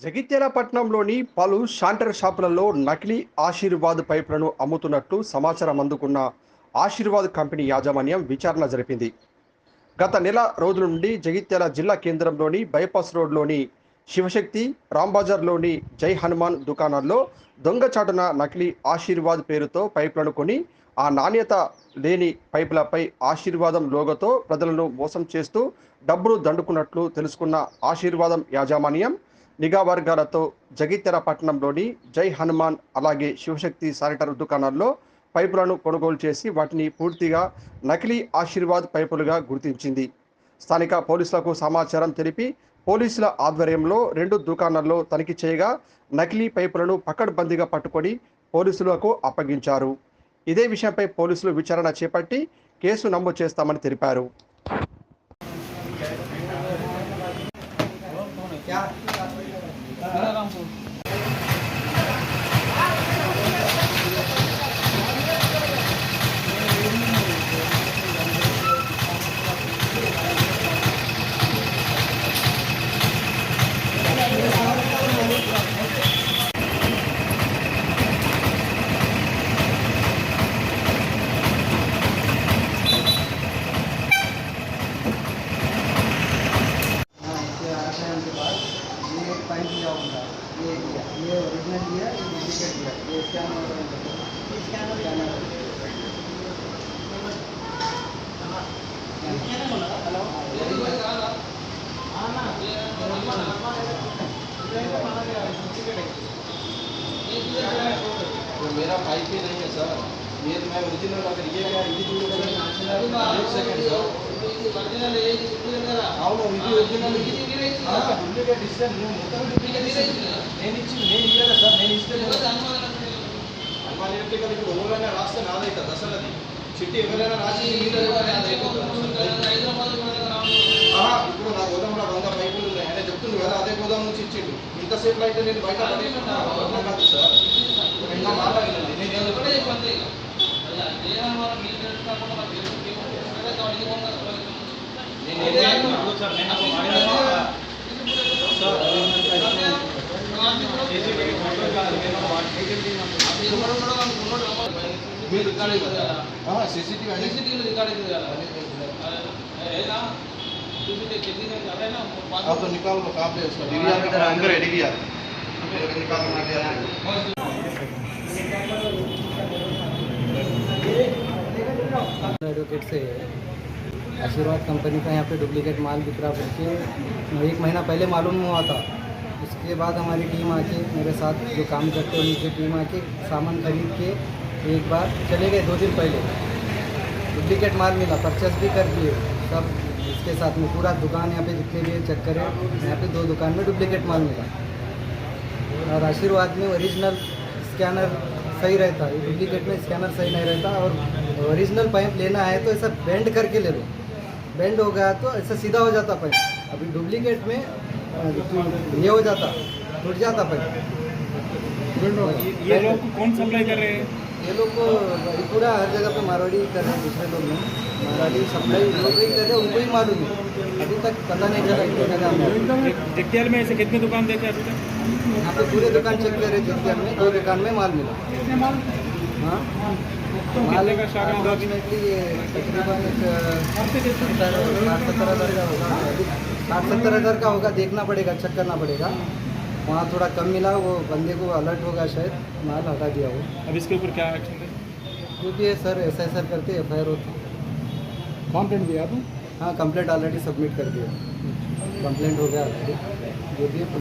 జగిత్యాల పట్టణంలోని పలు షాంటర్ షాపులలో నకిలీ ఆశీర్వాద్ పైపులను అమ్ముతున్నట్లు సమాచారం అందుకున్న ఆశీర్వాద్ కంపెనీ యాజమాన్యం విచారణ జరిపింది. గత నెల రోజుల నుండి జగిత్యాల జిల్లా కేంద్రంలోని బైపాస్ రోడ్లోని శివశక్తి రాంబజార్లోని జై హనుమాన్ దుకాణాల్లో దొంగచాటున నకిలీ ఆశీర్వాద్ పేరుతో పైపులను కొని ఆ నాణ్యత లేని పైపులపై ఆశీర్వాదం లోగోతో ప్రజలను మోసం చేస్తూ డబ్బులు దండుకున్నట్లు తెలుసుకున్న ఆశీర్వాదం యాజమాన్యం నిఘా వర్గాలతో జగిత్యాల పట్టణంలోని జై హనుమాన్ అలాగే శివశక్తి శానిటరీ దుకాణాల్లో పైపులను కొనుగోలు చేసి వాటిని పూర్తిగా నకిలీ ఆశీర్వాద్ పైపులుగా గుర్తించింది. స్థానిక పోలీసులకు సమాచారం తెలిపి పోలీసుల ఆధ్వర్యంలో రెండు దుకాణాల్లో తనిఖీ చేయగా నకిలీ పైపులను పకడ్బందీగా పట్టుకొని పోలీసులకు అప్పగించారు. ఇదే విషయంపై పోలీసులు విచారణ చేపట్టి కేసు నమోదు చేస్తామని తెలిపారు. ये ओरिजिनल दिया ये डुप्लीकेट दिया ये स्कैनर स्कैनर तो मेरा पाइप ही नहीं है सर ये तो मैं ओरिजिनल अगर ये क्या ఇది చూడండి एक सेकंड सर అవును ఇది ఒరిజినల్ డూప్లికేట్ ఇస్తాను నేను మొత్తం డూప్లికేట్ నేను ఇచ్చి నేను ఇయ్యాలి సార్ నేను ఇస్తే ఎవరైనా రాస్తే అసలు అది చిట్టి ఎవరైనా రాసి ఇప్పుడు నా గోదాంలో వంద పైపులు ఉన్నాయి ఆయన చెప్తుంది కదా అదే గోదాం నుంచి ఇచ్చిండు ఇంతసేపు అయితే నేను బయట కాదు సార్ ఇంకా నేను ఏం చెప్పాను? మీరు ఆహా, సీసీటీవీ అనేది आप तो निकाल लो कहाँ पे है उसका डीवीआर में अंदर है डीवीआर निकाल लो डीवीआर एडवोकेट से आशीर्वाद कंपनी का यहाँ पे डुप्लीकेट माल बिक रहा बोल के एक महीना पहले मालूम हुआ था। उसके बाद हमारी टीम आके, मेरे साथ जो काम करते हैं, उनकी टीम आके सामान खरीद के एक बार चले गए, दो दिन पहले। डुप्लीकेट माल मिला परचेस भी कर दिए। सब इसके साथ में पूरा दुकान यहाँ पे जितने भी चेक करें यहाँ पे दो दुकान में डुप्लीकेट माल मिला। और आशीर्वाद में ओरिजिनल स्कैनर सही रहता है डुप्लीकेट में स्कैनर सही नहीं रहता और ओरिजिनल पाइप लेना है तो ऐसा बेंड करके ले लो। बेंड हो गया तो ऐसा सीधा हो जाता पाइप अभी डुप्लीकेट में ये हो जाता टूट जाता पाइप ये लोग कौन सप्लाई कर रहे हैं? ये लोग को पूरा हर जगह पे मारवाड़ी कर रहे हैं दूसरे लोग नहीं। मारवाड़ी सप्लाई लोग ही कर रहे हैं उनको ही मालूम है अभी तक पता नहीं चला इतने जगह में जगतियाल में ऐसे कितने दुकान देखे अभी तक? यहाँ पे पूरे दुकान चेक करे जगतियाल में दो दुकान में माल मिला। हाँ माल का स्टॉक अप्रोक्सीमेटली ये तकरीबन सत्तर साठ सत्तर हज़ार का होगा साठ सत्तर हज़ार का होगा देखना पड़ेगा चेक करना पड़ेगा। वहाँ थोड़ा कम मिला वो बंदे को अलर्ट होगा शायद माल हटा दिया वो अब इसके ऊपर क्या एक्शन है जो सर एस आई सर करते एफ़ आई आर होती कंप्लेंट दिया आपने? हाँ कंप्लेंट ऑलरेडी सबमिट कर दिया। कंप्लेंट हो गया ऑलरेडी जो भी